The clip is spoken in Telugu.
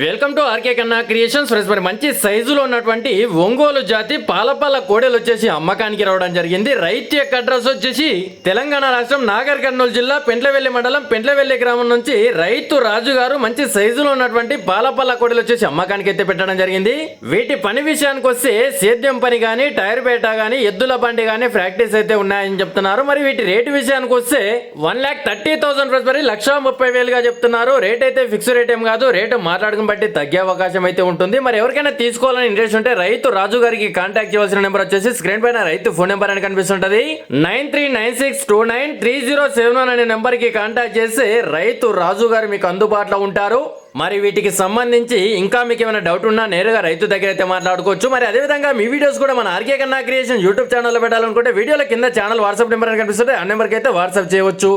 Welcome to R K Kanna creations friends మరి మంచి సైజులో ఉన్నటువంటి ఒంగోలు జాతి పాలపాల కోడెలు వచ్చేసి అమ్మకానికి రావడం జరిగింది. రైతు యొక్క అడ్రస్ వచ్చేసి తెలంగాణ రాష్ట్రం నాగర్ కర్నూలు జిల్లా పెంట్లవెల్లి మండలం పెంట్లవెల్లి గ్రామం నుంచి రైతు రాజు గారు మంచి సైజులో ఉన్నటువంటి పాలపాల కోడెలు వచ్చేసి అమ్మకానికి అయితే పెట్టడం జరిగింది. వీటి పని విషయానికి వస్తే సేద్యం పని గాని టైర్ బేట గాని ఎద్దుల బండి గాని ప్రాక్టీస్ అయితే ఉన్నాయని చెప్తున్నారు. మరి వీటి రేటు విషయానికి వస్తే one lakh thirty thousand rupees మరి లక్ష ముప్పై వేలుగా చెప్తున్నారు. రేట్ అయితే ఫిక్స్ రేట్ ఏం కాదు. రేటు మాట్లాడుకుని బట్టి తగ్గే అవకాశం అయితే ఉంటుంది. మరి ఎవరికైనా తీసుకోవాలని ఇంట్రెస్ట్ ఉంటే రైతు రాజు గారికి కాంటాక్ట్ చేయవలసిన నెంబర్ వచ్చేసి స్క్రీన్ పైన రైతు ఫోన్ నెంబర్ అని కనిపిస్తుంటది. Nine three nine six two nine three zero seven one అనే నెంబర్కి కాంటాక్ట్ చేస్తే రైతు రాజు గారు మీకు అందుబాటులో ఉంటారు. మరి వీటికి సంబంధించి ఇంకా మీకు ఏమైనా డౌట్ ఉన్నా నేరుగా రైతు దగ్గర అయితే మాట్లాడుకోవచ్చు. మరి అదేవిధంగా మీ వీడియోస్ కూడా మన ఆర్కే కన్నా క్రియేషన్ యూట్యూబ్ ఛానల్లో పెట్టాలనుకుంటే వీడియోల కింద ఛానల్ వాట్సాప్ నెంబర్ అని కనిపిస్తుంది ఆ నెంబర్కి అయితే వాట్సాప్ చేయవచ్చు.